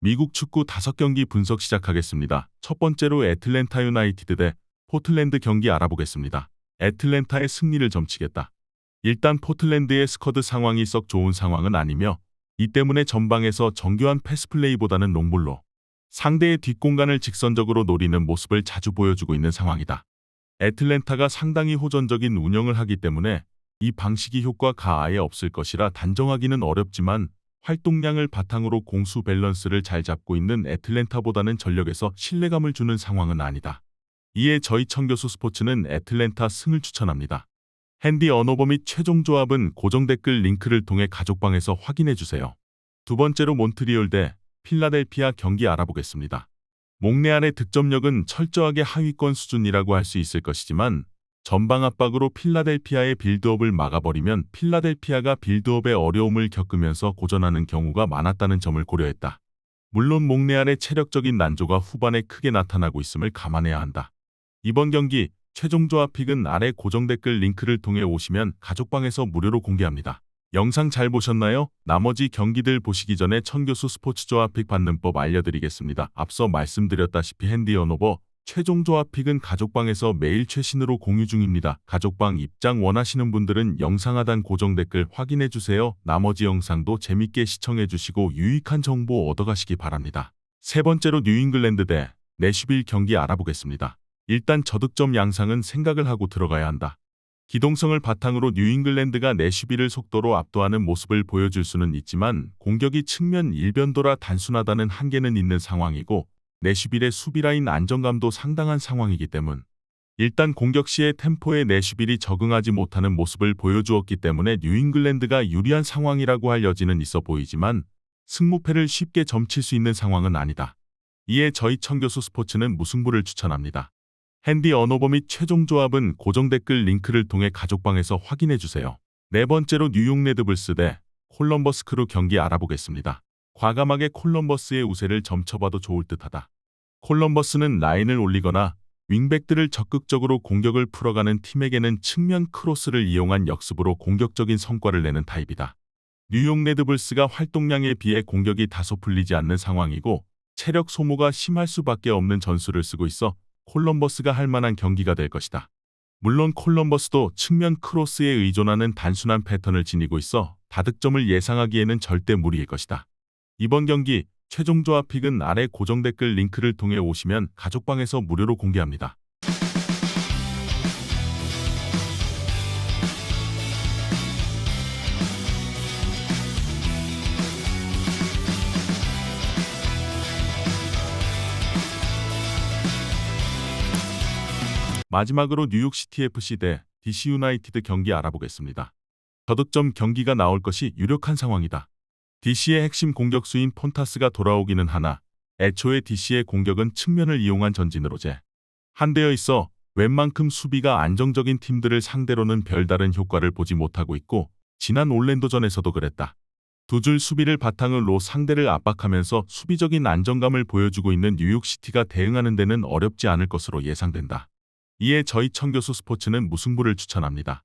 미국 축구 5경기 분석 시작하겠습니다. 첫 번째로 애틀랜타 유나이티드 대 포틀랜드 경기 알아보겠습니다. 애틀랜타의 승리를 점치겠다. 일단 포틀랜드의 스쿼드 상황이 썩 좋은 상황은 아니며 이 때문에 전방에서 정교한 패스플레이보다는 롱볼로 상대의 뒷공간을 직선적으로 노리는 모습을 자주 보여주고 있는 상황이다. 애틀랜타가 상당히 호전적인 운영을 하기 때문에 이 방식이 효과가 아예 없을 것이라 단정하기는 어렵지만 활동량을 바탕으로 공수 밸런스를 잘 잡고 있는 애틀랜타보다는 전력에서 신뢰감을 주는 상황은 아니다. 이에 저희 청교수 스포츠는 애틀랜타 승을 추천합니다. 핸디 언어버 및 최종 조합은 고정 댓글 링크를 통해 가족방에서 확인해 주세요. 두 번째로 몬트리올 대 필라델피아 경기 알아보겠습니다. 몽레알의 득점력은 철저하게 하위권 수준이라고 할 수 있을 것이지만 전방 압박으로 필라델피아의 빌드업을 막아버리면 필라델피아가 빌드업에 어려움을 겪으면서 고전하는 경우가 많았다는 점을 고려했다. 물론 몽레알의 체력적인 난조가 후반에 크게 나타나고 있음을 감안해야 한다. 이번 경기 최종 조합 픽은 아래 고정 댓글 링크를 통해 오시면 가족방에서 무료로 공개합니다. 영상 잘 보셨나요? 나머지 경기들 보시기 전에 천교수 스포츠 조합 픽 받는 법 알려드리겠습니다. 앞서 말씀드렸다시피 핸디 언오버 최종 조합 픽은 가족방에서 매일 최신으로 공유 중입니다. 가족방 입장 원하시는 분들은 영상 하단 고정 댓글 확인해 주세요. 나머지 영상도 재밌게 시청해 주시고 유익한 정보 얻어가시기 바랍니다. 세 번째로 뉴잉글랜드 대 내슈빌 경기 알아보겠습니다. 일단 저득점 양상은 생각을 하고 들어가야 한다. 기동성을 바탕으로 뉴잉글랜드가 내슈빌을 속도로 압도하는 모습을 보여줄 수는 있지만 공격이 측면 일변도라 단순하다는 한계는 있는 상황이고 내슈빌의 수비라인 안정감도 상당한 상황이기 때문 일단 공격 시의 템포에 내슈빌이 적응하지 못하는 모습을 보여주었기 때문에 뉴잉글랜드가 유리한 상황이라고 할 여지는 있어 보이지만 승무패를 쉽게 점칠 수 있는 상황은 아니다. 이에 저희 청교수 스포츠는 무승부를 추천합니다. 핸디 언어버 및 최종 조합은 고정 댓글 링크를 통해 가족방에서 확인해 주세요. 네 번째로 뉴욕 레드불스 대 콜럼버스 크루 경기 알아보겠습니다. 과감하게 콜럼버스의 우세를 점쳐봐도 좋을 듯하다. 콜럼버스는 라인을 올리거나 윙백들을 적극적으로 공격을 풀어가는 팀에게는 측면 크로스를 이용한 역습으로 공격적인 성과를 내는 타입이다. 뉴욕 레드불스가 활동량에 비해 공격이 다소 풀리지 않는 상황이고 체력 소모가 심할 수밖에 없는 전술을 쓰고 있어 콜럼버스가 할 만한 경기가 될 것이다. 물론 콜럼버스도 측면 크로스에 의존하는 단순한 패턴을 지니고 있어 다득점을 예상하기에는 절대 무리일 것이다. 이번 경기 최종 조합 픽은 아래 고정 댓글 링크를 통해 오시면 가족방에서 무료로 공개합니다. 마지막으로 뉴욕 시티FC 대 DC 유나이티드 경기 알아보겠습니다. 저득점 경기가 나올 것이 유력한 상황이다. DC의 핵심 공격수인 폰타스가 돌아오기는 하나 애초에 DC의 공격은 측면을 이용한 전진으로 제 한되어 있어 웬만큼 수비가 안정적인 팀들을 상대로는 별다른 효과를 보지 못하고 있고 지난 올랜도전에서도 그랬다. 두 줄 수비를 바탕으로 상대를 압박하면서 수비적인 안정감을 보여주고 있는 뉴욕시티가 대응하는 데는 어렵지 않을 것으로 예상된다. 이에 저희 청교수 스포츠는 무승부를 추천합니다.